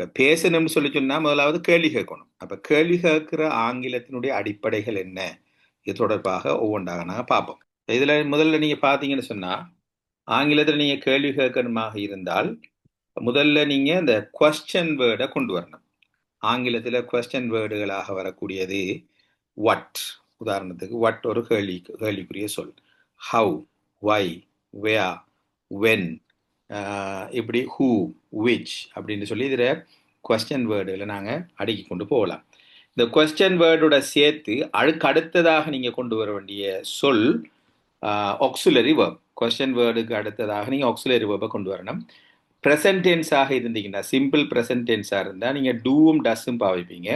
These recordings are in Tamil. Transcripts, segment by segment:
இப்போ பேசணும்னு சொல்லி சொன்னால் முதலாவது கேள்வி கேட்கணும். அப்போ கேள்வி கேட்கிற ஆங்கிலத்தினுடைய அடிப்படைகள் என்ன? இது தொடர்பாக ஒவ்வொன்றாக நாங்கள் பார்ப்போம். இதில் முதல்ல நீங்கள் பார்த்தீங்கன்னு சொன்னால் ஆங்கிலத்தில் நீங்கள் கேள்வி கேட்கணுமாக இருந்தால் முதல்ல நீங்கள் இந்த கொஸ்டின் வேர்டை கொண்டு வரணும். ஆங்கிலத்தில் கொஸ்டின் வேர்டுகளாக வரக்கூடியது வட் உதாரணத்துக்கு வட் ஒரு கேள்வி கேள்விக்குரிய சொல். ஹவு வை வேயா வென் இப்படி ஹூ விச் அப்படின்னு சொல்லி இதில் கொஸ்டின் வேர்டில் நாங்கள் அடுக்கி கொண்டு போகலாம். இந்த கொஸ்டின் வேர்டோட சேர்த்து அழுக்கு அடுத்ததாக நீங்கள் கொண்டு வர வேண்டிய சொல் ஆக்சுலரி வேர்ப் கொஸ்டின் வேர்டுக்கு அடுத்ததாக நீங்கள் ஆக்சுலரி வேர்பை கொண்டு வரணும். ப்ரெசன்ட் டென்ஸாக இருந்தீங்கன்னா சிம்பிள் ப்ரெசன்ட் டென்ஸாக இருந்தால் நீங்கள் டூவும் டஸ்ஸும் பாவிப்பீங்க.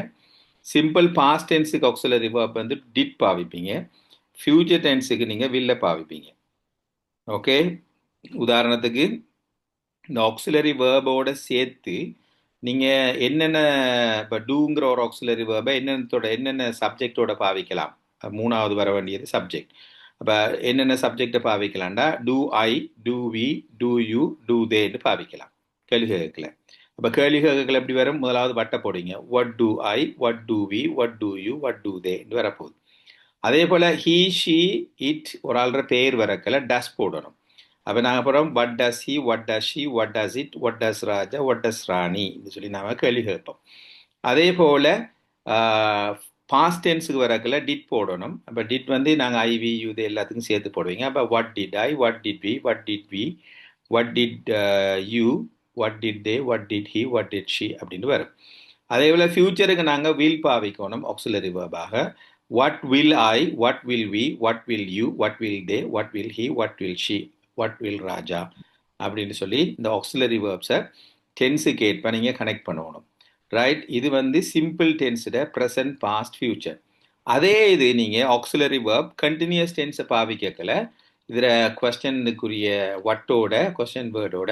சிம்பிள் பாஸ்ட் டென்ஸுக்கு ஆக்சுலரி வேர்ப் வந்து டிட் பாவிப்பீங்க. ஃபியூச்சர் டென்ஸுக்கு நீங்கள் வில்ல பாவிப்பீங்க. ஓகே உதாரணத்துக்கு இந்த ஆக்சிலரி வேர்போட சேர்த்து நீங்கள் என்னென்ன இப்போ டூங்கிற ஒரு ஆக்சிலரி வேர்பை என்னென்னத்தோட என்னென்ன சப்ஜெக்டோட பாவிக்கலாம்? மூணாவது வர வேண்டியது சப்ஜெக்ட் அப்போ என்னென்ன சப்ஜெக்டை பாவிக்கலாம்டா? Do I do we do you do தேன்னு பாவிக்கலாம். கேள்வி கேட்கல அப்போ கேள்வி கேட்கல எப்படி வரும்? முதலாவது வட்டை போடுங்க. What do I what do we what do you what do தேன்னு வரப்போகுது. அதே போல் ஹீ ஷீ இட் ஒரு ஆள்ற பேர் வரக்கல டஸ் போடணும். அப்போ நாங்கள் போகிறோம் what does he what does she what does it what does Raja what does Rani இது சொல்லி நாம் கேள்வி கேட்போம். அதே போல் பாஸ்ட் டென்ஸுக்கு வரக்கல டிட் போடணும். அப்போ டிட் வந்து நாங்கள் ஐவி யூ இது எல்லாத்துக்கும் சேர்த்து போடுவீங்க. அப்போ what did I what did we what did we what did you what did they what did he what did she அப்படின்னு வரும். அதே போல் ஃப்யூச்சருக்கு நாங்கள் வில் பாவிக்கணும் auxiliary வேர்பாக what will I what will we what will you what will they what will he what will she what will Raja அப்படின்னு சொல்லி இந்த ஆக்சிலரி வேர்ப்ஸை டென்ஸுக்கு ஏற்ப நீங்கள் கனெக்ட் பண்ணணும். ரைட் இது வந்து சிம்பிள் டென்ஸோட ப்ரெசன்ட் பாஸ்ட் ஃபியூச்சர் அதே இது நீங்கள் ஆக்சிலரி வேர்ப் கண்டினியூஸ் டென்ஸை பாவிக்கல இதில் கொஸ்டனுக்குரிய வட்டோட கொஸ்டின் வேர்டோட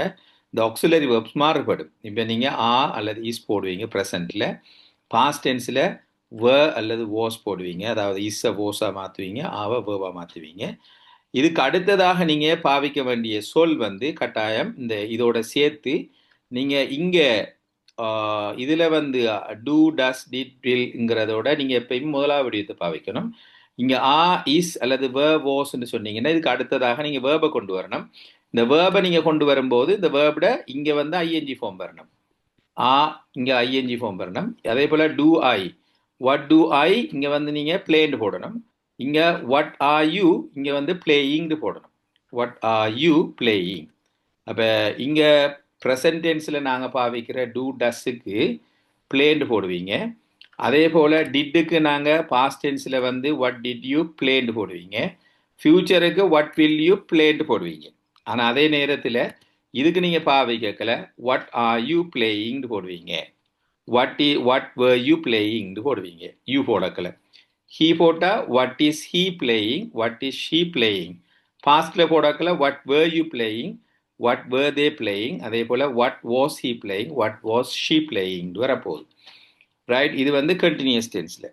இந்த ஆக்சிலரி வேர்ப்ஸ் மாறுபடும். இப்போ நீங்கள் ஆ அல்லது ஈஸ் போடுவீங்க ப்ரெசண்ட்டில் பாஸ்ட் டென்ஸில் வ அல்லது ஓஸ் போடுவீங்க. அதாவது இஸ்ஸை ஓஸாக மாற்றுவீங்க ஆவை வேவாக மாற்றுவீங்க இதுக்கு அடுத்ததாக நீங்கள் பாவிக்க வேண்டிய சொல் வந்து கட்டாயம் இந்த இதோட சேர்த்து நீங்கள் இங்கே இதில் வந்து டூ டஸ் டிட் வில்ங்கிறதோட நீங்கள் எப்பயும் முதலாவது வடிவத்தை பாவிக்கணும். இங்கே ஆ இஸ் அல்லது வே ஓஸ்ன்னு சொன்னீங்கன்னா இதுக்கு அடுத்ததாக நீங்கள் வேர்பை கொண்டு வரணும். இந்த வேர்பை நீங்கள் கொண்டு வரும்போது இந்த வேர்போட இங்கே வந்து ஐஎன்ஜி ஃபார்ம் வரணும். ஆ இங்கே ஐஎன்ஜி ஃபார்ம் வரணும். அதே போல் do I what do I இங்கே வந்து நீங்கள் பிளேன்னு போடணும். இங்கே வாட் ஆர் யூ இங்கே வந்து பிளேயிங்னு போடணும். வாட் ஆர் யூ பிளேயிங் அப்போ இங்கே ப்ரெசன்ட் டென்ஸில் நாங்கள் பாவிக்கிற டூ டஸ்ஸுக்கு பிளேன்னு போடுவீங்க. அதே போல் டிட்டுக்கு நாங்கள் பாஸ்ட் டென்ஸில் வந்து வாட் டிட் யூ பிளேன்னு போடுவீங்க. ஃப்யூச்சருக்கு வாட் வில் யூ பிளேன்னு போடுவீங்க. ஆனால் அதே நேரத்தில் இதுக்கு நீங்கள் பாவிக்கல வாட் ஆர் யூ பிளேயிங்னு போடுவீங்க. வாட் இ வாட் வர் யூ பிளேயிங்னு போடுவீங்க. யூ போடக்கல. ஹீ போட்டால் what is he playing what is she playing Bastille போடக்கல what were you playing what were they playing அதே போல் what was he playing what was she playing வரப்போகுது. ரைட் இது வந்து கண்டினியூஸ் டென்ஸில்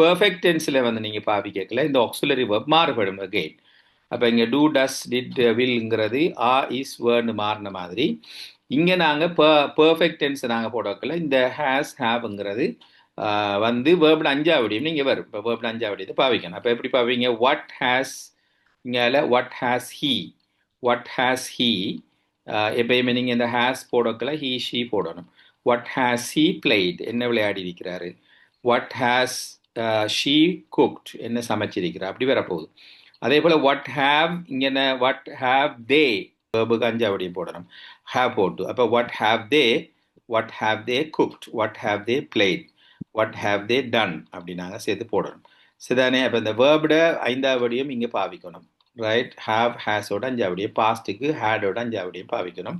பர்ஃபெக்ட் டென்ஸில் வந்து நீங்கள் பாவி கேட்கல இந்த ஆக்சுலரி வேர்ப் மாறுபடும் அகெயின் அப்போ இங்கே டூ டஸ் டிட் வில்ங்கிறது ஆ இஸ் வேர்னு மாறின மாதிரி. இங்கே நாங்கள் ப பர்ஃபெக்ட் டென்ஸ் நாங்கள் போடக்கல இந்த ஹேஸ் ஹேவ்ங்கிறது வந்து வேர்பில் அஞ்சாவடியும் நீங்கள் வரும். இப்போ வேர்பில் அஞ்சாவடியத்தை பாவிக்கணும். அப்போ எப்படி பாவீங்க? வாட் ஹேஸ் இங்கே what has he what has he எப்பயுமே நீங்கள் இந்த ஹேஸ் போடக்கல ஹீ ஷீ போடணும். வாட் ஹேஸ் ஹீ பிளேட் என்ன விளையாடி இருக்கிறாரு? வாட் ஹேஸ் ஷீ குக்ட் என்ன சமைச்சிருக்கிறார் அப்படி வரப்போகுது. அதே போல் வாட் ஹேவ் இங்கே வாட் ஹாவ் தே வேர்புக்கு அஞ்சாவடியும் போடணும். ஹேவ் போட்டு. அப்போ what have they what have they cooked what have they played what have they done அப்படி நாங்கள் சேர்த்து போடணும். சரிதானே? அப்போ இந்த வேர்போட ஐந்தாவடியும் இங்கே பாவிக்கணும். Right have ஹேஸோட அஞ்சாவடியும் பாஸ்ட்டுக்கு ஹேடோட அஞ்சாவடியும் பாவிக்கணும்.